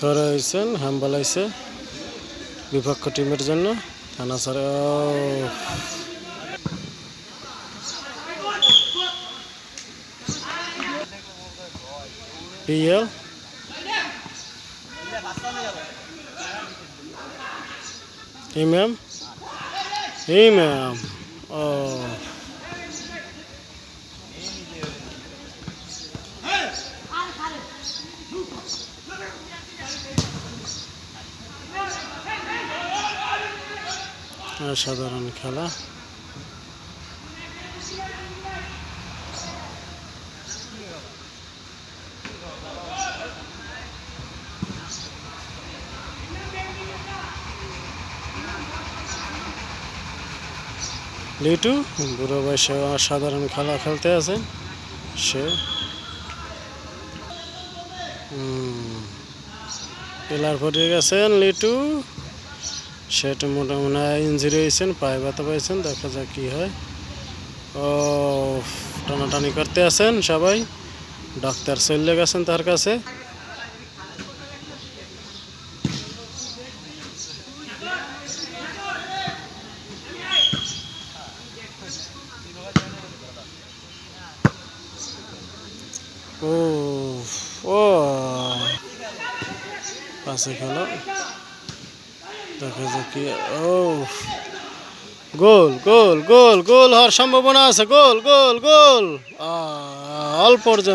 ধরে হয়েছেন হ্যাম্বল হয়েছে বিপক্ষ টিমের জন্য। থানা স্যার পিএল। ইমাম ইমাম ও। সাধারণ খেলা। লিটু বুড়ো বয়সে সাধারণ খেলা খেলতে আছেন সে পিলার পড়ে গেছেন লিটু। সেটা মোটামুটি ইঞ্জুরি হয়েছেন, পায়ে ব্যথা পাইছেন, দেখা যাক কি হয়। ও টানাটানি করতে আছেন সবাই। ডাক্তার চলে গেছেন তার কাছে। ও ও, পাশে খেলো। দেখা যাক কি ও গোল গোল গোল গোল হওয়ার সম্ভাবনা আছে। গোল গোল গোল। জন্য